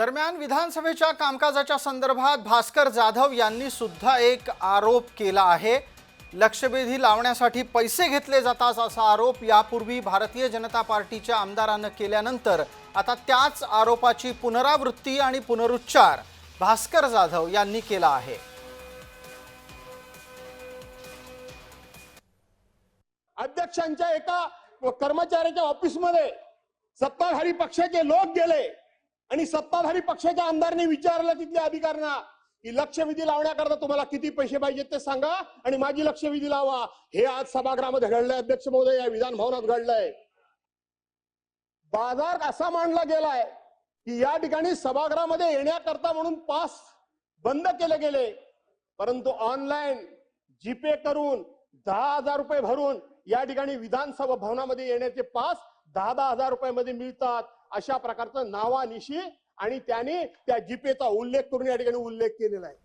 दरम्यान विधानसभेच्या कामकाजाच्या संदर्भात भास्कर जाधव यांनी सुद्धा एक आरोप केला आहे. लक्षवेधी लावण्यासाठी पैसे घेतले जातात असा आरोप यापूर्वी भारतीय जनता पार्टीच्या आमदारानं केल्यानंतर आता त्याच आरोपाची पुनरावृत्ती आणि पुनरुच्चार भास्कर जाधव यांनी केला आहे. अध्यक्षांच्या एका कर्मचाऱ्याच्या ऑफिसमध्ये सत्ताधारी पक्षाचे लोक गेले. आणि सत्ताधारी पक्षाच्या आमदारांनी विचारलं तिथल्या अधिकाऱ्यांना की लक्षवेधी लावण्याकरता तुम्हाला किती पैसे पाहिजेत ते सांगा आणि माझी लक्षवेधी लावा. हे आज सभागृहामध्ये घडलंय अध्यक्ष महोदय या विधान भवनात घडलंय. बाजार असा मांडला गेलाय की या ठिकाणी सभागृहामध्ये येण्याकरता म्हणून पास बंद केले गेले. परंतु ऑनलाईन जीपे करून दहा हजार रुपये भरून या ठिकाणी विधानसभा भवनामध्ये येण्याचे पास दहा दहा हजार रुपयामध्ये मिळतात. अशा प्रकारचं नावानिशी आणि त्याने त्या जीपेचा उल्लेख करून या ठिकाणी उल्लेख केलेला आहे.